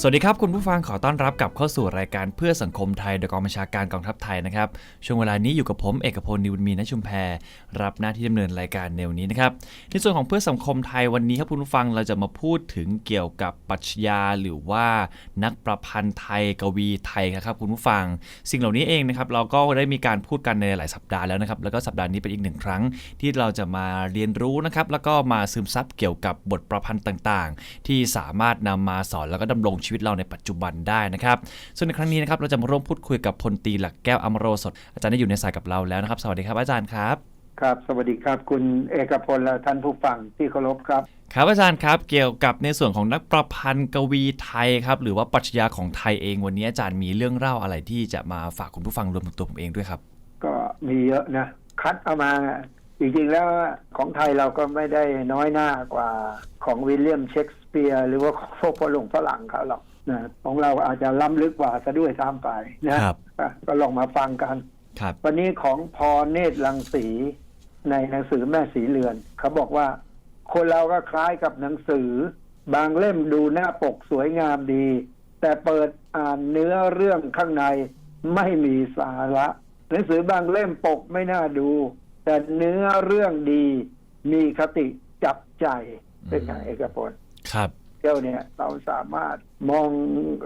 สวัสดีครับ คุณผู้ฟังขอต้อนรับกลับเข้าสู่รายการเพื่อสังคมไทยโดยกองบัญชาการกองทัพไทยนะครับ ช่วงเวลานี้อยู่กับผมเอกพลนิวมีนชุมแพรรับหน้าที่ดำเนินรายการแนวนี้นะครับในส่วนของเพื่อสังคมไทยวันนี้ครับคุณผู้ฟังเราจะมาพูดถึงเกี่ยวกับปัชญาหรือว่านักประพันธ์ไทยกวีไทยครับคุณผู้ฟัง สิ่งเหล่านี้เองนะครับเราก็ได้มีการพูดกันในหลายสัปดาห์แล้วนะครับแล้วก็สัปดาห์นี้เป็นอีกหนึ่งครั้ง ที่เราจะมาเรียนรู้นะครับแล้วก็มาซึมซับเกี่ยวกับบทประพันธ์ต่าง ๆ ที่สามารถนำมาสอนแล้วก็ดำรงชีวิตเราในปัจจุบันได้นะครับส่วนในครั้งนี้นะครับเราจะมาร่วมพูดคุยกับพลตรีหลักแก้วอมโรสดอาจารย์ได้อยู่ในสายกับเราแล้วนะครับ สวัสดีครับอาจารย์ครับครับ สวัสดีครับ คุณเอกพลและท่านผู้ฟังที่เคารพครับ ครับอาจารย์ครับ เกี่ยวกับในส่วนของนักประพันธ์กวีไทยครับ หรือว่าปรัชญาของไทยเองวันนี้อาจารย์มีเรื่องเล่าอะไรที่จะมาฝากคุณผู้ฟังรวมถึงตัวผมเองด้วยครับ ก็มีเยอะนะ คัดเอามาจริงๆแล้วของไทยเราก็ไม่ได้น้อยหน้ากว่าของวิลเลียมเชกส เปียร์หรือว่าของพวกฝรั่งฝรั่งเขาหรอกนะของเราอาจจะล้ำลึกกว่าซะด้วยซ้ำไปนะครับอะก็ลองมาฟังกันครับวันนี้ของพรเนตรลังสีในหนังสือแม่สีเรือน เขาบอกว่า คนเราก็คล้ายกับหนังสือ บางเล่มดูหน้าปกสวยงามดี แต่เปิดอ่านเนื้อเรื่องข้างในไม่มีสาระ หนังสือบางเล่มปกไม่น่าดู แต่เนื้อเรื่องดี มีคติจับใจเป็นไงเอกพล ครับเที่ยวเนี่ยเราสามารถมอง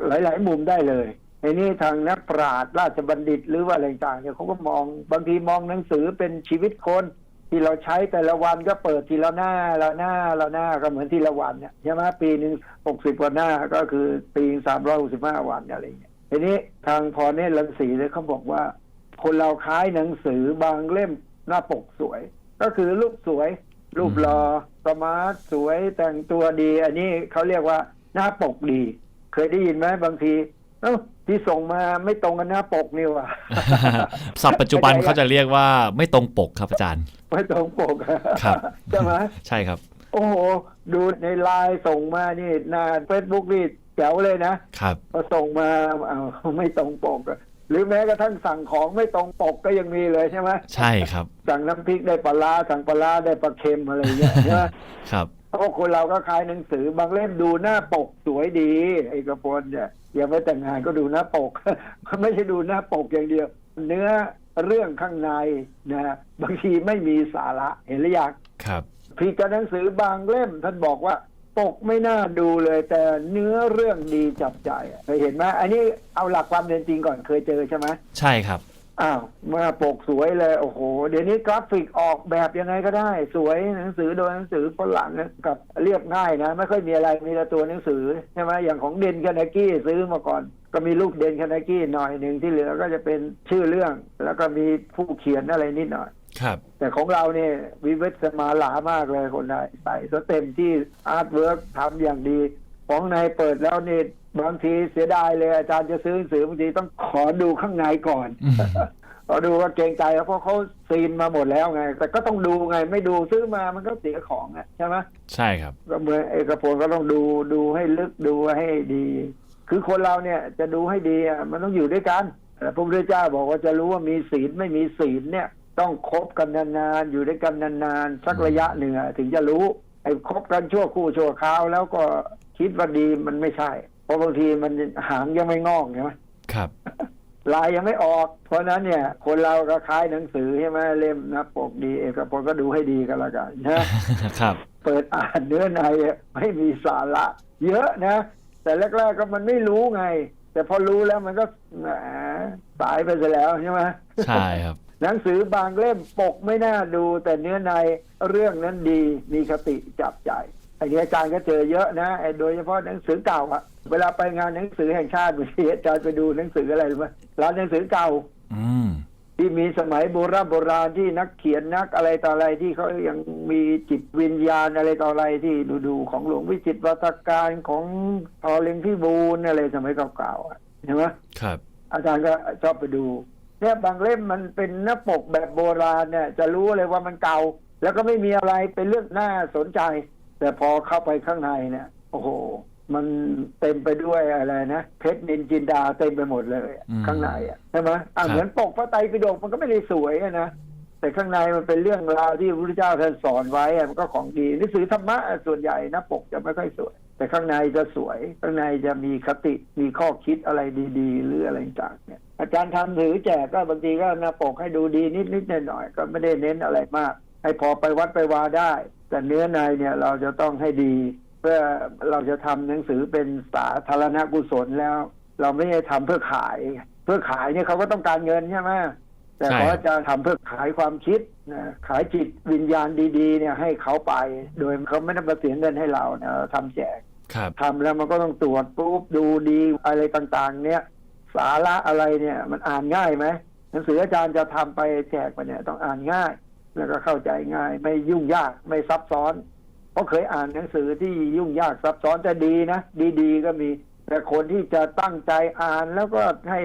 หลาย ๆ มุมได้เลยในนี้ทางนักปราชญ์ราชบัณฑิต หรือว่าอะไรต่างเนี่ยเขาก็มองบางทีมองหนังสือเป็นชีวิตคนที่เราใช้แต่ละวันก็เปิดทีละหน้าละหน้าละหน้าก็เหมือนทีละวันเนี่ยใช่ไหมปีหนึ่งหกสิบกว่าหน้าก็คือปีสามร้อยหกสิบห้าวันอะไรอย่างเงี้ยทีนี้ทางพรเนตรลังสีเนี่ยเขาบอกว่า คนเราคล้ายหนังสือบางเล่มหน้าปกสวย ก็คือรูปสวย รูปหล่อสมาร์ทสวยแต่งตัวดี อันนี้เขาเรียกว่าหน้าปกดี เคยได้ยินไหมบางที เอ้าที่ส่งมาไม่ตรงกันหน้าปกนี่ว่ะศัพท์ปัจจุบันเขาจะเรียกว่าไม่ตรงปกครับอาจารย์ ไม่ตรงปกครับใช่ไหมใช่ครับ โอ้โหดูในไลน์ส่งมานี่หน้าเฟซบุ๊กนี่แจ๋วเลยนะครับพอส่งมาอ้าวไม่ตรงปกอะ หรือแม้กระทั่งสั่งของไม่ตรงปกก็ยังมีเลยใช่ไหมใช่ครับ สั่งน้ำพริกได้ปลาร้าสั่งปลาร้าได้ปลาเค็มอะไรอย่างเงี้ยใช่ไหมครับเพราะคนเราก็คล้ายหนังสือบางเล่มดูหน้าปกสวยดีไอ้กระพลเนี่ยอย่าไปแต่งงานก็ดูหน้าปกไม่ใช่ดูหน้าปกอย่างเดียว เนื้อเรื่องข้างในนะบางทีไม่มีสาระเห็นหรือยังครับพี่กับหนังสือบางเล่มท่านบอกว่า ปกไม่น่าดูเลยแต่เนื้อเรื่องดีจับใจอะเคยเห็นไหมอันนี้เอาหลักความเป็นจริงก่อนเคยเจอใช่ไหมใช่ครับอ้าวมาปกสวยเลยโอ้โห เดี๋ยวนี้กราฟิกออกแบบยังไงก็ได้ สวยหนังสือโดยหนังสือฝรั่งนะกับเรียบง่ายนะ ไม่ค่อยมีอะไรมีแต่ตัวหนังสือใช่ไหมอย่างของเดนคานากี้ซื้อมาก่อน ก็มีลูกเดนคานากี้หน่อยหนึ่งที่เหลือก็จะเป็นชื่อเรื่อง แล้วก็มีผู้เขียนอะไรนิดหน่อย ครับ แต่ของเราเนี่ยวิเวสมาหลามากเลยคนไทยใส่ซะเต็มที่อาร์ตเวิร์กทำอย่างดี ของในเปิดแล้วนี่บางทีเสียดายเลยอาจารย์จะซื้อหนังสือบางทีต้องขอดูข้างในก่อนอืมขอดูว่าเกรงใจเพราะเขาซีนมาหมดแล้วไง แต่ก็ต้องดูไง ไม่ดูซื้อมามันก็เสียของอะใช่ไหมใช่ครับก็เหมือนเอกพลก็ต้องดูดูให้ลึกดูให้ดี คือคนเราเนี่ยจะดูให้ดีอะมันต้องอยู่ด้วยกันแต่พระพุทธเจ้าบอกว่าจะรู้ว่ามีศีลไม่มีศีลเนี่ย ต้องคบกันนานๆอยู่ด้วยกันนานๆสักระยะหนึ่งอะถึงจะรู้ไอ้คบกันชั่วคู่ชั่วคราว แล้วก็คิดว่าดีมันไม่ใช่ เพราะบางทีมันหางยังไม่งอกใช่ไหมครับลายยังไม่ออก เพราะฉะนั้นเนี่ย คนเราก็คล้ายหนังสือใช่ไหมเล่มหนะปกดีเอกพลก็ดูให้ดีกันละกันนะครับ เปิดอ่านเนื้อในไม่มีสาระ เยอะนะ แต่แรกๆก็มันไม่รู้ไง แต่พอรู้แล้วมันก็แหมสายไปซะแล้วใช่ไหมใช่ครับ หนังสือบางเล่มปกไม่น่าดู แต่เนื้อในเรื่องนั้นดีมีคติจับใจอันนี้อาจารย์ก็เจอเยอะนะไอ้โดยเฉพาะหนังสือเก่าอะเวลาไปงานหนังสือแห่งชาติบางทีอาจารย์ไปดูหนังสืออะไรรู้ไหมร้านหนังสือเก่า อืมที่มีสมัยโบราณโบราณที่นักเขียนนักอะไรต่ออะไรที่เขายังมีจิตวิญญาณอะไรต่ออะไรที่ดูดูๆของหลวงวิจิตรวัตการของทอเลิงพี่บูลอะไรสมัยเก่าๆอะเห็นไหมครับ อาจารย์ก็ชอบไปดู เนี่ยบางเล่มมันเป็นหน้าปกแบบโบราณเนี่ย จะรู้เลยว่ามันเก่า แล้วก็ไม่มีอะไรเป็นเรื่องน่าสนใจ แต่พอเข้าไปข้างในเนี่ยโอ้โห มันเต็มไปด้วยอะไรนะเพชรนินจินดาเต็มไปหมดเลยอะอืมข้างในอะใช่ไหมอะครับเหมือนปกพระไตรปิฎกมันก็ไม่ได้สวยอะนะแต่ข้างในมันเป็นเรื่องราวที่พระพุทธเจ้าท่านสอนไว้อะมันก็ของดีหนังสือธรรมะส่วนใหญ่นะปกจะไม่ค่อยสวย แต่ข้างในจะสวย ข้างในจะมีคติมีข้อคิดอะไรดี ๆ หรืออะไรต่างๆเนี่ย อาจารย์ทำถือแจกก็บางทีก็หน้าปกให้ดูดีนิดๆหน่อยๆก็ไม่ได้เน้นอะไรมาก ให้พอไปวัดไปวาได้ แต่เนื้อในเนี่ยเราจะต้องให้ดี เพื่อเราจะทำหนังสือเป็นสาธารณกุศลแล้ว เราไม่ได้ทำเพื่อขาย เพื่อขายเนี่ยเขาก็ต้องการเงินใช่ไหมแต่ใช่ขออาจารย์ทำเพื่อขายความคิดนะขายจิตวิญญาณดีๆ เนี่ยให้เขาไป โดยเขาไม่ได้มาเสียเงินให้เรานะเราทำแจกครับทำแล้วมันก็ต้องตรวจปุ๊บดูดีอะไรต่างๆ เนี่ย สาระอะไรเนี่ย มันอ่านง่ายไหมหนังสืออาจารย์จะทำไปแจกไปเนี่ยต้องอ่านง่าย แล้วก็เข้าใจง่าย ไม่ยุ่งยากไม่ซับซ้อน เพราะเคยอ่านหนังสือที่ยุ่งยากซับซ้อนแต่ดีนะดีๆก็มี แต่คนที่จะตั้งใจอ่านแล้วก็ให้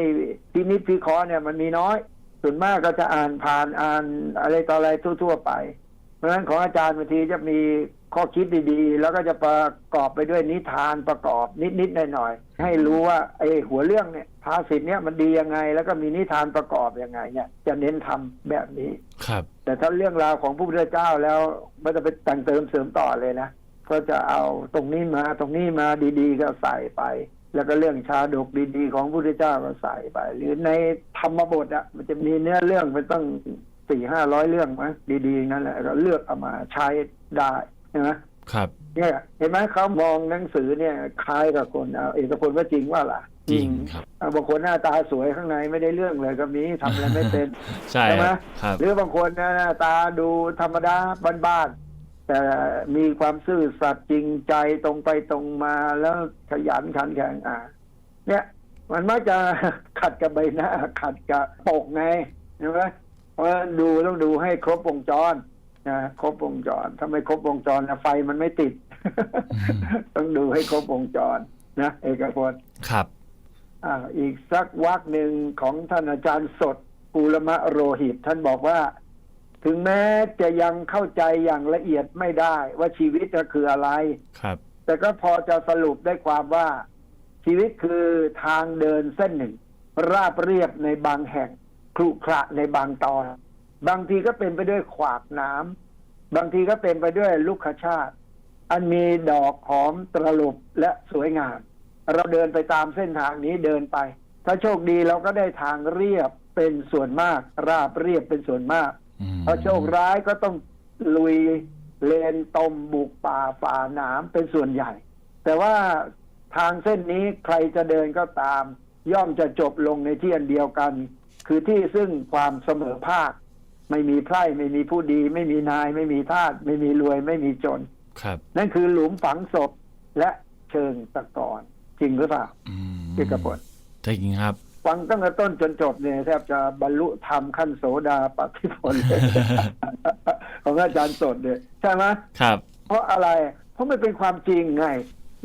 พินิจพิเคราะห์เนี่ยมันมีน้อย ส่วนมากก็จะอ่านผ่านอ่านอะไรต่ออะไรทั่ว ๆ ไป เพราะฉะนั้นของอาจารย์บางทีจะมี ข้อคิดดีๆ แล้วก็จะประกอบไปด้วยนิทานประกอบนิดๆหน่อยๆให้รู้ว่าไอ้หัวเรื่องเนี่ยภาษิตเนี่ยมันดียังไง แล้วก็มีนิทานประกอบยังไงเนี่ยจะเน้นทำแบบนี้ครับ แต่ถ้าเรื่องราวของพระพุทธเจ้าแล้วมันจะไปแต่งเติมเสริมต่อเลยนะก็จะเอาตรงนี้มาตรงนี้มาดีๆ ก็ใส่ไป แล้วก็เรื่องชาดกดีๆ ของพระพุทธเจ้าก็ใส่ไป หรือในธรรมบทอะมันจะมีเนื้อเรื่องเป็นต้องสี่ห้าร้อยเรื่องมั้งดีๆนั่นแหละก็เลือกเอามาใช้ได้ ใช่ไหมครับ เนี่ยเห็นไหมเขามองหนังสือเนี่ยคล้ายกับคนเอาเอกพลว่าจริงว่าล่ะจริงครับอะบางคนหน้าตาสวยข้างในไม่ได้เรื่องเลยก็มีทำอะไรไม่เป็นใช่ใช่ไหมครับครับหรือบางคนนะหน้าตาดูธรรมดาบ้านๆแต่มีความซื่อสัตย์จริงใจตรงไปตรงมาแล้วขยันขันแข็งอะเนี่ยมันมักจะขัดกับใบหน้าขัดกับปกไงใช่ไหมเพราะฉะนั้นดูต้องดูให้ครบวงจร นะครบวงจร ถ้าไม่ครบวงจรนะไฟมันไม่ติด ต้องดูให้ครบวงจรนะเอกพลครับอ่าอีกสักวักหนึ่งของท่านอาจารย์สดปูรมะโรหิต ท่านบอกว่า ถึงแม้จะยังเข้าใจอย่างละเอียดไม่ได้ ว่าชีวิตจะคืออะไรครับ แต่ก็พอจะสรุปได้ความว่า ชีวิตคือทางเดินเส้นหนึ่ง ราบเรียบในบางแห่งครุขระในบางตอน บางทีก็เป็นไปด้วยขวากน้ำบางทีก็เป็นไปด้วยลูกขชาติ อันมีดอกหอมตรลบและสวยงาม เราเดินไปตามเส้นทางนี้เดินไป ถ้าโชคดีเราก็ได้ทางเรียบเป็นส่วนมาก ราบเรียบเป็นส่วนมากอืมถ้าโชคร้ายก็ต้องลุยเลนตมบุกป่าฝ่าหนามเป็นส่วนใหญ่ แต่ว่าทางเส้นนี้ใครจะเดินก็ตาม ย่อมจะจบลงในที่อันเดียวกัน คือที่ซึ่งความเสมอภาค ไม่มีไพร่ไม่มีผู้ดี ไม่มีนาย ไม่มีทาสไม่มีรวยไม่มีจน ครับ นั่นคือหลุมฝังศพและเชิงตะกอนจริงหรือเปล่าอืมเอกพลจริงครับฟังตั้งแต่ต้นจนจบเนี่ยแทบจะบรรลุธรรมขั้นโสดาปฏิผลเลยของอาจารย์สดเนี่ยใช่ไหมครับ เพราะอะไร เพราะมันเป็นความจริงไง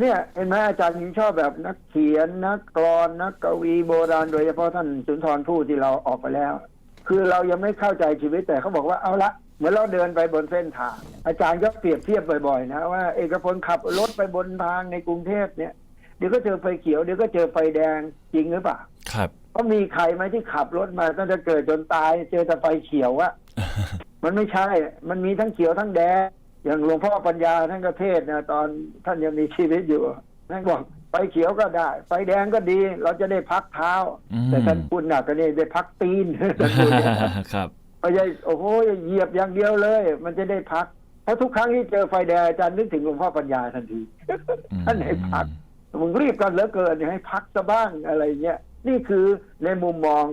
เนี่ยเห็นไหมอาจารย์ยิงชอบแบบนักเขียนนักกรอนนักกวีโบราณโดยเฉพาะท่านสุนทรภู่ที่เราออกไปแล้ว คือเรายังไม่เข้าใจชีวิตแต่เขาบอกว่าเอาละเหมือนเราเดินไปบนเส้นทาง อาจารย์ก็เปรียบเทียบบ่อยๆ นะว่าเอกพลขับรถไปบนทางในกรุงเทพเนี่ยเดี๋ยวก็เจอไฟเขียวเดี๋ยวก็เจอไฟแดงจริงหรือเปล่าครับเพราะมีใครไหมที่ขับรถมาตั้งแต่เกิดจนตายเจอแต่ไฟเขียวอะมันไม่ใช่ มันมีทั้งเขียวทั้งแดง อย่างหลวงพ่อปัญญาท่านก็เทศน์นะตอนท่านยังมีชีวิตอยู่ท่านบอก ไฟเขียวก็ได้ ไฟแดงก็ดี เราจะได้พักเท้าอืมแต่ท่านพูดหนักก็นี่ได้พักตีนท่านพูดอย่างนั้นครับไม่ใช่โอ้โหเหยียบอย่างเดียวเลย มันจะได้พักเพราะทุกครั้งที่เจอไฟแดงอาจารย์นึกถึงหลวงพ่อปัญญาทันทีท่านให้พักมึงรีบกันเหลือเกินให้พักซะบ้างอะไรเงี้ยนี่คือในมุมมอง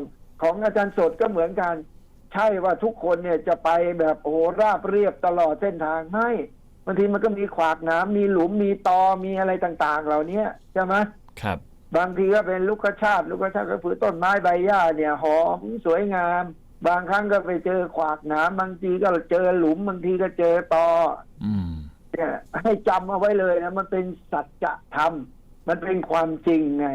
ของอาจารย์สดก็เหมือนกัน ใช่ว่าทุกคนเนี่ยจะไปแบบโอ้โหราบเรียบตลอดเส้นทางไม่ บางทีมันก็มีขวากน้ำมีหลุมมีตอมีอะไรต่าง ๆ เหล่านี้ใช่ไหมครับ บางทีก็เป็นลูกชาติลูกชาติก็คือต้นไม้ใบหญ้าเนี่ยหอมสวยงาม บางครั้งก็ไปเจอขวากหน้ำบางทีก็เจอหลุมบางทีก็เจอตอ อืมเนี่ยให้จำเอาไว้เลยนะมันเป็นสัจธรรมมันเป็นความจริงไง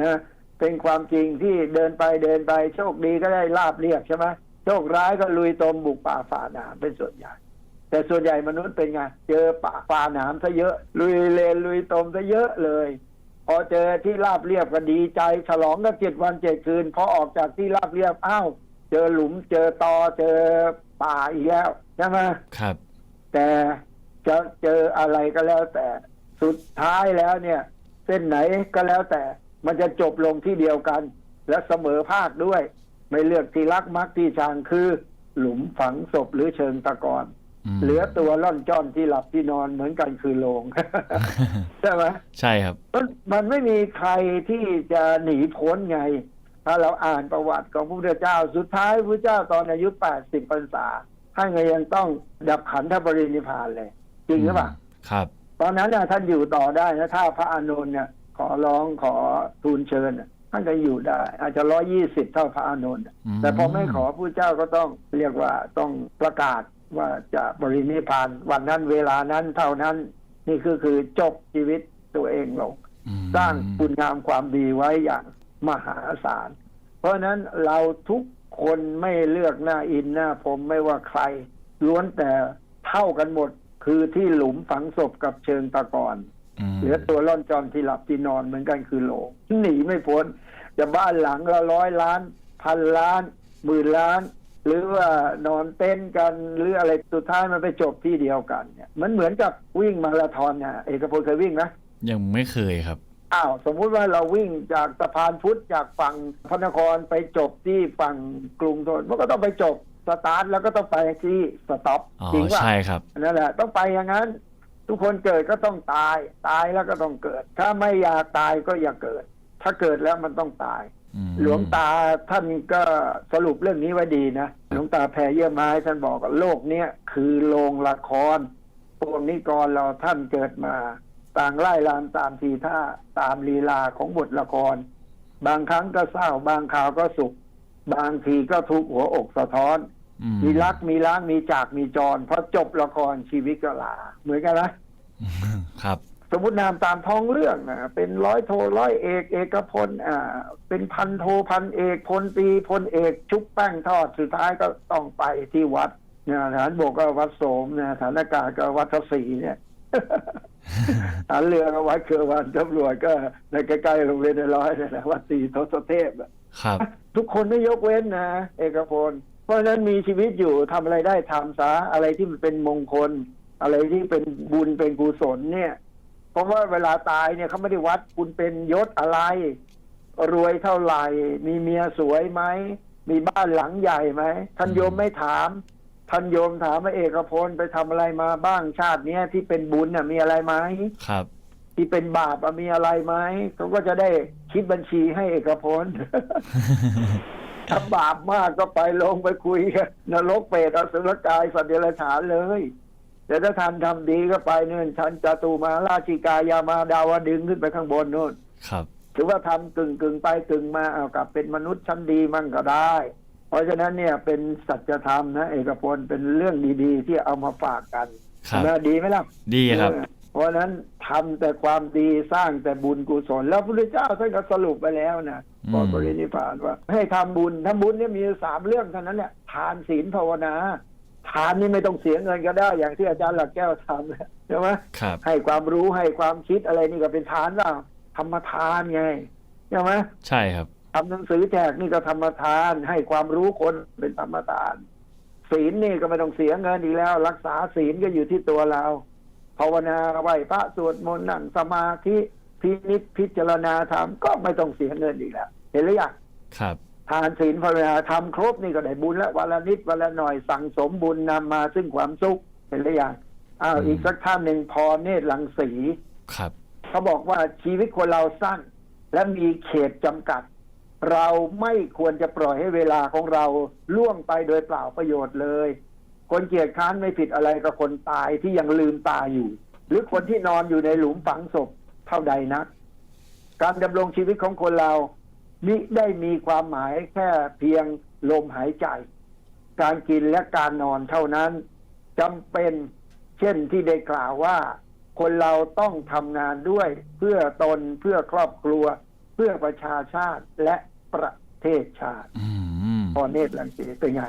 นะเป็นความจริงที่เดินไปเดินไป โชคดีก็ได้ลาบเรียบใช่ไหมโชคร้ายก็ลุยตมบุกป่าฝ่าหนามเป็นส่วนใหญ่ แแต่ส่วนใหญ่มนุษย์เป็นไง เจอป่าป่าหนามซะเยอะ ลุยเลนลุยตมซะเยอะเลย พอเจอที่ราบเรียบก็ดีใจ ฉลองกันเจ็ดวันเจ็ดคืน พอออกจากที่ราบเรียบอ้าวเจอหลุมเจอตอเจอป่าอีกแล้วใช่ไหมครับ แต่จะเจออะไรก็แล้วแต่สุดท้ายแล้วเนี่ย เส้นไหนก็แล้วแต่มันจะจบลงที่เดียวกัน และเสมอภาคด้วย ไม่เลือกที่รักมักที่ชังคือ หลุมฝังศพหรือเชิงตะกอนม เหลือตัวล่อนจ้อนที่หลับที่นอนเหมือนกันคือโลงใช่ไหมใช่ครับมันมันไม่มีใครที่จะหนีพ้นไง ถ้าเราอ่านประวัติของพระพุทธเจ้าสุดท้ายพระเจ้าตอนอายุแปดสิบพรรษาท่านก็ยังต้องดับขันธปรินิพพานเลย จริงหรือเปล่าครับ ตอนนั้นน่ะท่านอยู่ต่อได้นะถ้าพระอานนท์เนี่ย ขอร้องขอทูลเชิญน่ะท่านก็อยู่ได้ อาจจะร้อยี่สิบเท่าพระอานนท์น่ะมแต่พอไม่ขอผู้เจ้าก็ต้องเรียกว่าต้องประกาศ ว่าจะบรินิพพานวันนั้นเวลานั้นเท่านั้น นี่คือคือจบชีวิตตัวเองลงอืมสร้างคุณงามความดีไว้อย่างมหาศาล เพราะฉะนั้นเราทุกคนไม่เลือกหน้าอินหน้าผมไม่ว่าใคร ล้วนแต่เท่ากันหมดคือที่หลุมฝังศพกับเชิงตะกอนมเหลือตัวร่อนจอนที่หลับที่นอนเหมือนกันคือโลงหนีไม่พ้นจะบ้านหลังละร้อยล้าน พันล้านหมื่นล้าน หรือว่านอนเต้นท์กันหรืออะไรสุดท้ายมันไปจบที่เดียวกันเนี่ยมันเหมือนกับวิ่งมาราธอนนะเอกพลเคยวิ่งไหมยังไม่เคยครับอ้าวสมมุติว่าเราวิ่งจากสะพานพุทธจากฝั่งพระนครไปจบที่ฝั่งกรุงธนมันก็ต้องไปจบสตาร์ทแล้วก็ต้องไปที่สต็อปอ๋อจริงป่ะใช่ครับนั่นแหละต้องไปอย่างนั้น ทุกคนเกิดก็ต้องตาย ตายแล้วก็ต้องเกิด ถ้าไม่อยากตายก็อย่าเกิด ถ้าเกิดแล้วมันต้องตายอืม หลวงตาท่านก็สรุปเรื่องนี้ไว้ดีนะ หลวงตาแผ่เยี่ยมไม้ท่านบอกว่าโลกเนี้ยคือโรงละครพวกนิกรเราท่านเกิดมา ต่างไล่ลามตามทีท่าตามลีลาของบทละคร บางครั้งก็เศร้า บางคราวก็สุข บางทีก็ทุกข์หัวอกสะท้อนอืมีรักมีล้างมีจากมีจรพอจบละครชีวิตก็ลา เหมือนกันนะครับ สมมตินามตามท้องเรื่องอะเป็นร้อยโทร้อยเอกเอกพลอ่าเป็นพันโทพันเอกพลตรีพลเอกชุบแป้งทอดสุดท้ายก็ต้องไปที่วัดเนี่ยฐานบกก็วัดโสมเนี่ยฐานอากาศก็วัดพระศรีเนี่ยฐานเรือก็วัดเคือวันตำรวจก็ในใกล้ๆโรงเรียนในร้อยเนี่ยนะวัดศรีทศเทพอะครับ ทุกคนไม่ยกเว้นนะเอกพลเพราะฉะนั้นมีชีวิตอยู่ทำอะไรได้ทำซะอะไรที่มันเป็นมงคล อะไรที่เป็นบุญเป็นกุศลเนี่ย เพราะว่าเวลาตายเนี่ยเขาไม่ได้วัดคุณเป็นยศอะไร รวยเท่าไหร่ มีเมียสวยไหม มีบ้านหลังใหญ่ไหมท่านโยมไม่ถามท่านโยมถามว่าเอกพลไปทำอะไรมาบ้างชาติเนี้ยที่เป็นบุญน่ะมีอะไรไหมครับ ที่เป็นบาปอะมีอะไรไหมเขาก็จะได้คิดบัญชีให้เอกพลถ้าบาปมากก็ไปลงไปคุยกันนรกเปรตอสุรกายสัตว์เดรัจฉานเลย แต่ถ้าท่านทำดีก็ไปนู่นท่านจตุมาราชิกายามาดาวดึงขึ้นไปข้างบนนู่นครับถือว่าทำกึ่งกึ่งไปกึ่งมาเอากลับเป็นมนุษย์ชั้นดีมั่งก็ได้ เพราะฉะนั้นเนี่ยเป็นสัจธรรมนะเอกพลเป็นเรื่องดีๆ ที่เอามาฝากกันครับนะดีไหมล่ะดีครับเออเพราะฉะนั้นทำแต่ความดีสร้างแต่บุญกุศล แล้วพระพุทธเจ้าท่านก็สรุปไปแล้วนะอืมก่อนปรินิพพานว่า ให้ทำบุญทำบุญเนี่ยมีสามเรื่องเท่านั้นเนี่ยทานศีลภาวนา ทานนี่ไม่ต้องเสียเงินก็ได้ อย่างที่อาจารย์หลักแก้วทำใช่ไหมครับให้ความรู้ให้ความคิดอะไรนี่ก็เป็นทานเปล่าธรรมทานไงใช่ไหมใช่ครับทำหนังสือแจกนี่ก็ธรรมทาน ให้ความรู้คนเป็นธรรมทาน ศีลนี่ก็ไม่ต้องเสียเงินอีกแล้ว รักษาศีลก็อยู่ที่ตัวเราภาวนาไหวพระสวดมนต์นั่งสมาธิพินิจพิจารณาธรรมก็ไม่ต้องเสียเงินอีกแล้ว เห็นหรือยังครับ ทานศีลภาวนาทำครบนี่ก็ได้บุญแล้ววันละนิดวันละหน่อยสั่งสมบุญนำมาซึ่งความสุขเห็นหรือยังอ้าวอืมอีกสักท่านหนึ่งพอเนตรลังสีครับเขาบอกว่าชีวิตคนเราสั้น และมีเขตจำกัด เราไม่ควรจะปล่อยให้เวลาของเราล่วงไปโดยเปล่าประโยชน์เลย คนเกียจค้านไม่ผิดอะไรกับคนตายที่ยังลืมตาอยู่ หรือคนที่นอนอยู่ในหลุมฝังศพเท่าใดนักการดำรงชีวิตของคนเรา มิได้มีความหมายแค่เพียงลมหายใจ การกินและการนอนเท่านั้นจำเป็นเช่นที่ได้กล่าวว่า คนเราต้องทำงานด้วยเพื่อตนเพื่อครอบครัว เพื่อประชาชาติและประเทศชาติอืมพอเนตรลังสีเป็นไง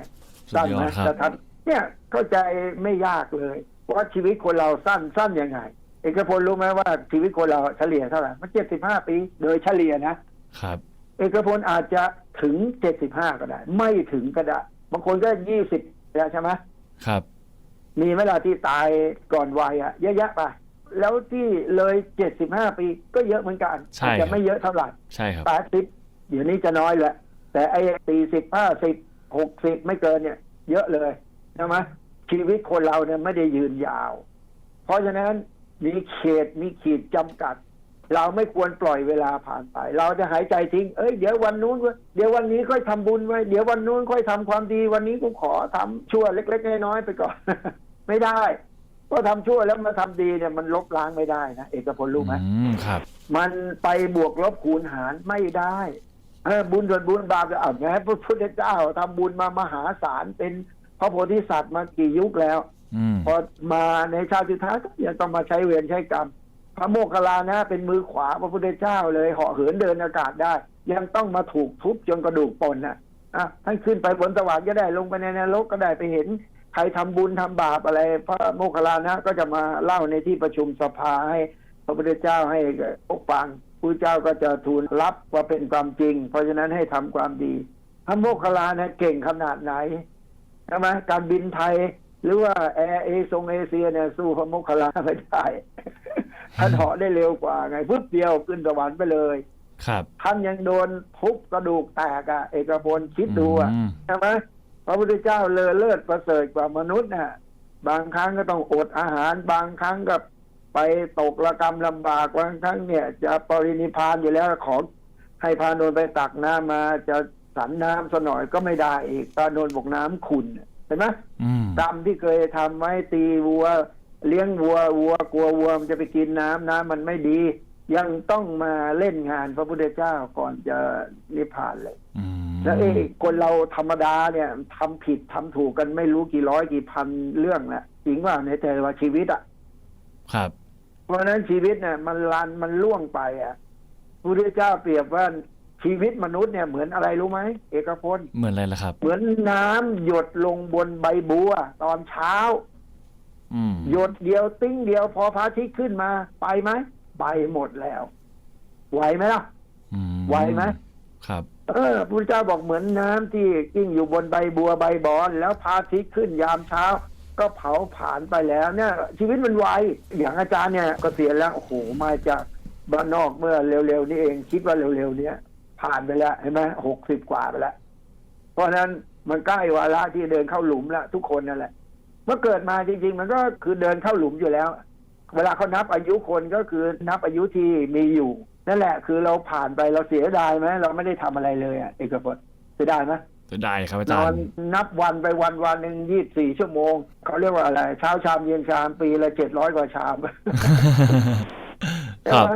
สุดสั้นยอไหมดครับแล้วท่านเนี่ยเข้าใจไม่ยากเลยว่าชีวิตคนเราสั้นสั้นยังไง เอกพลรู้ไหมว่าชีวิตคนเราเฉลี่ยเท่าไหร่มันเจ็ดสิบห้าปี โดยเฉลี่ยนะครับ เอกพลอาจจะถึงเจ็ดสิบห้าก็ได้ ไม่ถึงก็ได้ บางคนก็ยี่สิบแล้วใช่ไหมครับ มีไหมล่ะที่ตายก่อนวัยอะเยอะแยะไปแล้วที่เลยเจ็ดสิบห้าปีก็เยอะเหมือนกันใช่อาจครัจะบไม่เยอะเท่าไหร่ใช่ครับแปดสิบเดี๋ยวนี้จะน้อยแหละ แต่ไอ้สี่สิบห้าสิบหกสิบไม่เกินเนี่ย เยอะเลยใช่ไหมชีวิตคนเราเนี่ยไม่ได้ยืนยาว เพราะฉะนั้นมีเขตมีขีดจำกัด เราไม่ควรปล่อยเวลาผ่านไป เราจะหายใจทิ้ง เอ้ยเดี๋ยววันนู้นเว้ยเดี๋ยววันนี้ค่อยทำบุญไว้ เดี๋ยววันนู้นค่อยทำความดี วันนี้กูขอทำชั่วเล็กๆน้อยๆไปก่อน ไม่ได้เพราะทำชั่วแล้วมาทำดีเนี่ยมันลบล้างไม่ได้นะเอกพลรู้ไหมอืมครับ มันไปบวกลบคูณหารไม่ได้เออบุญส่วนบุญบาปจะเอาไงพระพุทธเจ้าทำบุญมามหาศาลเป็นพระโพธิสัตว์มากี่ยุคแล้วอืมพอมาในชาติสุดท้ายก็ยังต้องมาใช้เวรใช้กรรม พระโมคคัลลานะเป็นมือขวาพระพุทธเจ้าเลยเหาะเหินเดินอากาศได้ ยังต้องมาถูกทุบจนกระดูกปนน่ะอะท่านขึ้นไปบนสวรรค์ก็ได้ลงไปในนรกก็ได้ไปเห็นใครทำบุญทำบาปอะไร พระโมคคัลลานะก็จะมาเล่าในที่ประชุมสภาให้พระพุทธเจ้าให้พวกฟังพระเจ้าก็จะทูลรับว่าเป็นความจริง เพราะฉะนั้นให้ทำความดี พระโมคคัลลานะเก่งขนาดไหนใช่ไหมการบินไทย หรือว่าแอร์เอทรงเอเชียเนี่ยสู้พระโมคคัลลาไม่ได้ ท่านเหาะได้เร็วกว่าไงปุ๊บเดียวขึ้นสวรรค์ไปเลยครับท่านยังโดนทุบกระดูกแตกอะเอกพลคิดดูอะอืมใช่ไหมพระพุทธเจ้าเลอเลิศประเสริฐกว่ามนุษย์น่ะ บางครั้งก็ต้องอดอาหาร บางครั้งก็ไปตกระกรรมลำบากบางครั้งเนี่ย จะปรินิพพานอยู่แล้วขอให้พระนนท์ไปตักน้ำมาจะสันน้ำสหน่อยก็ไม่ได้อีกพระนนท์บอกน้ำขุ่นเห็นไหมอืมกรรมที่เคยทำไว้ตีวัว เลี้ยงวัววัวกลัววัวมันจะไปกินน้ำน้ำมันไม่ดี ยังต้องมาเล่นงานพระพุทธเจ้าก่อนจะนิพพานเลยอืมแล้วเอ้คนเราธรรมดาเนี่ยทำผิดทำถูกกันไม่รู้กี่ร้อยกี่พันเรื่องแหละจริงว่าในแต่ละชีวิตอะ ครับ เพราะฉะนั้นชีวิตเนี่ยมันลันมันล่วงไปอะพระพุทธเจ้าเปรียบว่าชีวิตมนุษย์เนี่ยเหมือนอะไรรู้ไหมเอกพลเหมือนอะไรล่ะครับ เหมือนน้ำหยดลงบนใบบัวตอนเช้า อืมหยดเดียวติ้งเดียวพอพระอาทิตย์ขึ้นมา ไปไหมไปหมดแล้ว ไหวไหมล่ะ อืมไหวไหม ครับ เออพระเจ้าบอกเหมือนน้ำที่กิ้งอยู่บนใบบัวใบบอน แล้วพระอาทิตย์ขึ้นยามเช้า ก็เผาผ่านไปแล้วเนี่ย ชีวิตมันไวอย่างอาจารย์เนี่ยก็เสียณแล้วโอ้โหมาจากบ้านนอกเมื่อเร็วๆนี่เองคิดว่าเร็วๆเนี้ยผ่านไปแล้วเห็นไหมหกสิบกว่าไปแล้ว เพราะฉะนั้นมันใกล้วาระที่เดินเข้าหลุมแล้วทุกคนนั่นแหละ เมื่อเกิดมาจริง ๆ มันก็คือเดินเข้าหลุมอยู่แล้ว เวลาเขานับอายุคนก็คือนับอายุที่มีอยู่ นั่นแหละ คือเราผ่านไปเราเสียดายไหมเราไม่ได้ทำอะไรเลยอะเอกพจน์เสียดายไหมจะได้ครับอานจารอนย์นับวันไปวันวันหนึ่งยี่สิบสี่ชั่วโมงเขาเรียกว่าอะไร เช้าชามเย็นชามปีละเจ็ดร้อยกว่าชามครับใช่ไหม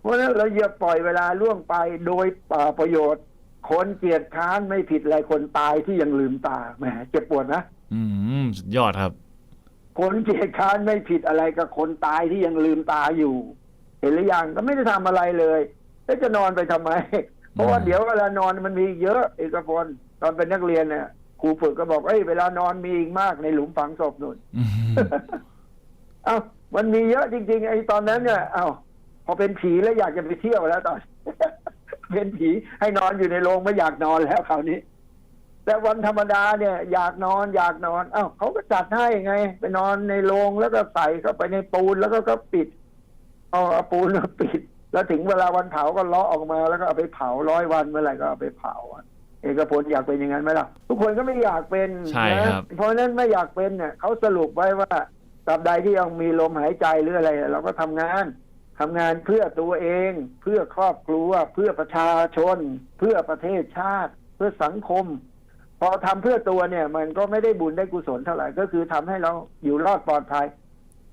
เพราะฉะนั้นเราอย่าปล่อยเวลาล่วงไปโดยเปล่าประโยชน์คนเกียจค้านไม่ผิดอะไรคนตายที่ยังลืมตาแหมเจ็บปวดนะ อืมสุดยอดครับ คนเกียจค้านไม่ผิดอะไรกับคนตายที่ยังลืมตาอยู่ เห็นหรือยังก็ไม่ได้ทำอะไรเลยแล้วจะนอนไปทำไม เพราะว่าเดี๋ยวเวลานอนมันมีเยอะเอกพลตอนเป็นนักเรียนเนี่ยครูฝึกก็บอกเอ้ยเวลานอนมีอีกมากในหลุมฝังศพนู่นอืมเอ้ามันมีเยอะจริง ๆ ไอ้ตอนนั้นเนี่ยเอ้าพอเป็นผีแล้วอยากจะไปเที่ยวแล้วตอนเป็นผีให้นอนอยู่ในโรงไม่อยากนอนแล้วคราวนี้ แต่วันธรรมดาเนี่ยอยากนอนอยากนอนเอ้าเขาก็จัดให้ไง ไปนอนในโรงแล้วก็ใส่เข้าไปในปูนแล้วก็ก็ปิดเอาเอาปูนมาปิด แล้วถึงเวลาวันเผาก็เลาะออกมาแล้วก็เอาไปเผาร้อยวันเมื่อไหร่ก็เอาไปเผาอะเอกพลอยากเป็นอย่างนั้นไหมล่ะทุกคนก็ไม่อยากเป็นใช่ครับนะเพราะฉะนั้นไม่อยากเป็นเนี่ยเขาสรุปไว้ว่าตราบใดที่ยังมีลมหายใจหรืออะไร เราก็ทำงานทำงานเพื่อตัวเอง เพื่อครอบครัว เพื่อประชาชน เพื่อประเทศชาติ เพื่อสังคม พอทำเพื่อตัวเนี่ย มันก็ไม่ได้บุญได้กุศลเท่าไหร่ก็คือทำให้เราอยู่รอดปลอดภัย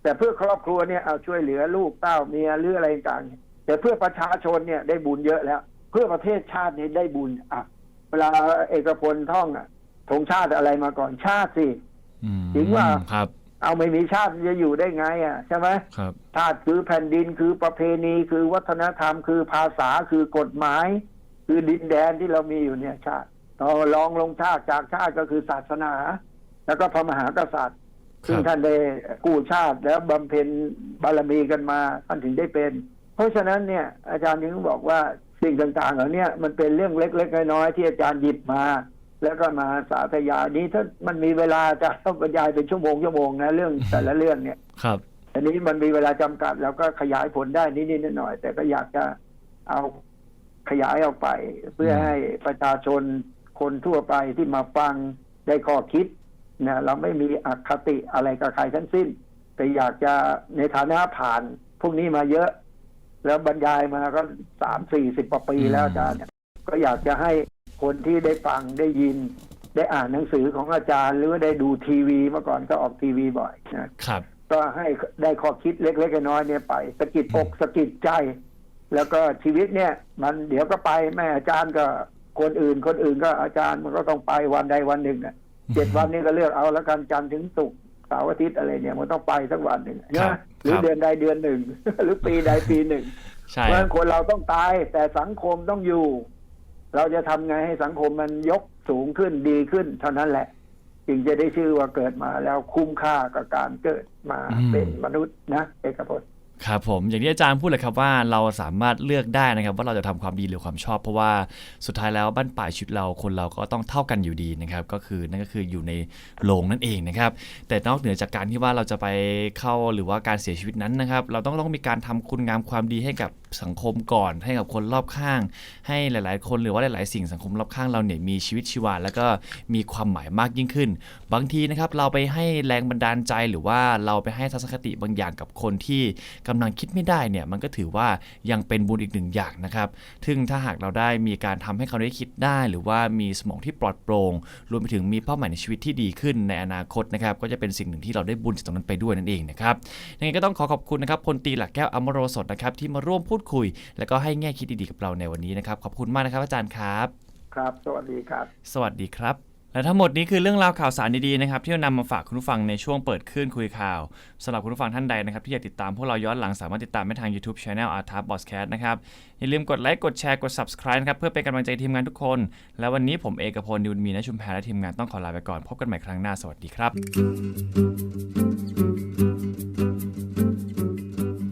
แต่เพื่อครอบครัวเนี่ยเอาช่วยเหลือลูกเต้าเมียหรืออะไรต่างๆแต่เพื่อประชาชนเนี่ยได้บุญเยอะแล้ว เพื่อประเทศชาติเนี่ยได้บุญอะเวลาเอกพลท่องอะธงชาติอะไรมาก่อนชาติสิอืมจริงว่าครับ เอาไม่มีชาติจะอยู่ได้ไง อะ ใช่ไหมครับชาติคือแผ่นดินคือประเพณีคือวัฒนธรรม คือภาษาคือกฎหมาย คือดินแดนที่เรามีอยู่เนี่ยชาติ เราลองลงชาติจากชาติก็คือศาสนา แล้วก็พระมหากษัตริย์คซึ่งรับท่านได้กู้ชาติแล้วบำเพ็ญบารมีกันมาท่านถึงได้เป็น เพราะฉะนั้นเนี่ย อาจารย์ถึงบอกว่าสิ่งต่างๆเหล่าเนี้มันเป็นเรื่องเล็กๆน้อยๆที่อาจารย์หยิบมา แล้วก็มาสาธยายนี้ถ้ามันมีเวลาจะต้องบรรยายเป็นชั่วโมงชั่วโมงนะเรื่องแต่ละเรื่องเนี่ยครับอันนี้มันมีเวลาจำกัดแล้วก็ขยายผลได้นิดๆหน่อยๆแต่ก็อยากจะเอาขยายออกไป เพื่อให้ประชาชน คนทั่วไปที่มาฟังได้ข้อคิดนะเราไม่มีอคติอะไรกับใครทั้งสิ้น แต่อยากจะในฐานะผ่าน พวกนี้มาเยอะ แล้วบรรยายมาก็สามสี่สิบกว่าปีแล้วอาจารย์เนี่ยก็อยากจะให้คนที่ได้ฟังได้ยิน ได้อ่านหนังสือของอาจารย์ หรือว่าได้ดูทีวีเมื่อก่อนก็ออกทีวีบ่อยนะครับ ก็ให้ได้ข้อคิดเล็กๆน้อยๆเนี่ยไปสะกิดอกสะกิดใจ แล้วก็ชีวิตเนี่ย มันเดี๋ยวก็ไปแม่อาจารย์ก็ คนอื่นคนอื่นก็อาจารย์มันก็ต้องไปวันใดวันหนึ่งอะเจ็ดวันนี้ก็เลือกเอาแล้วกันจันทร์ถึงศุกร์เสาร์อาทิตย์อะไรเนี่ยมันต้องไปสักวันหนึ่งครันะบหรือครับเดือนใดเดือนหนึ่ง หรือปีใดปีหนึ่งใช่เพราะฉะครันั้บนคนเราต้องตาย แต่สังคมต้องอยู่ เราจะทำไงให้สังคมมันยกสูงขึ้นดีขึ้น เท่านั้นแหละจึงจะได้ชื่อว่าเกิดมาแล้วคุ้มค่ากับการเกิดมาเป็นมนุษย์นะเอกพจน์ ครับผมอย่างที่อาจารย์พูดเลยครับว่าเราสามารถเลือกได้นะครับ ว่าเราจะทำความดีหรือความชอบ เพราะว่าสุดท้ายแล้วบ้านปลายชีวิตเราคนเราก็ต้องเท่ากันอยู่ดีนะครับ ก็คือนั่นก็คืออยู่ในโลงนั่นเองนะครับ แต่นอกเหนือจากการที่ว่าเราจะไปเข้าหรือว่าการเสียชีวิตนั้นนะครับ เราต้องต้องมีการทำคุณงามความดีให้กับสังคมก่อน ให้กับคนรอบข้าง ให้หลาย ๆ คนหรือว่าหลาย ๆ สิ่งสังคมรอบข้างเราเนี่ยมีชีวิตชีวา แล้วก็มีความหมายมากยิ่งขึ้น บางทีนะครับเราไปให้แรงบันดาลใจหรือว่าเราไปให้ทัศนคติบางอย่างกับคนที่กำลังคิดไม่ได้เนี่ยมันก็ถือว่ายังเป็นบุญอีกหนึ่งอย่างนะครับซึ่งถ้าหากเราได้มีการทำให้เขาได้คิดได้ หรือว่ามีสมองที่ปลอดโปร่งรวมไปถึงมีเป้าหมายในชีวิตที่ดีขึ้นในอนาคตนะครับก็จะเป็นสิ่งหนึ่งที่เราได้บุญจากตรงนั้นไปด้วยนั่นเองนะครับยังไงก็ต้องขอขอบคุณนะครับพลตรีหลักแก้วอมโรสดนะครับที่มาร่วมพูดคุย แล้วก็ให้แง่คิดดีๆกับเราในวันนี้นะครับขอบคุณมากนะครับอาจารย์ครับ ครับ สวัสดีครับ สวัสดีครับ และทั้งหมดนี้คือเรื่องราวข่าวสารดีๆนะครับที่เรานำมาฝากคุณผู้ฟังในช่วงเปิดคลื่นคุยข่าวสำหรับคุณผู้ฟังท่านใดนะครับที่อยากติดตามพวกเราย้อนหลังสามารถติดตามได้ทาง YouTube Channel Art Tab Podcast นะครับอย่าลืมกดไลค์กดแชร์กด Subscribe นะครับเพื่อเป็นกำลังใจทีมงานทุกคน และวันนี้ผมเอกพลนิวมีนชุมแพรและทีมงานต้องขอลาไปก่อนพบกันใหม่ครั้งหน้าสวัสดีครับ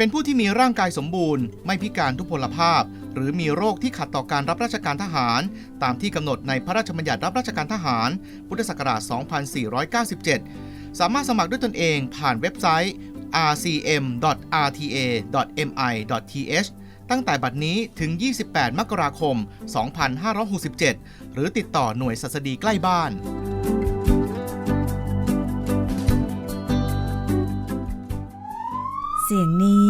เป็นผู้ที่มีร่างกายสมบูรณ์ ไม่พิการทุพพลภาพ หรือมีโรคที่ขัดต่อการรับราชการทหาร ตามที่กำหนดในพระราชบัญญัติรับราชการทหาร พุทธศักราช 2497 สามารถสมัครด้วยตนเองผ่านเว็บไซต์ rcm.rta.mi.th ตั้งแต่บัดนี้ถึง 28 มกราคม 2567 หรือติดต่อหน่วยสัสดีใกล้บ้าน เสียงนี้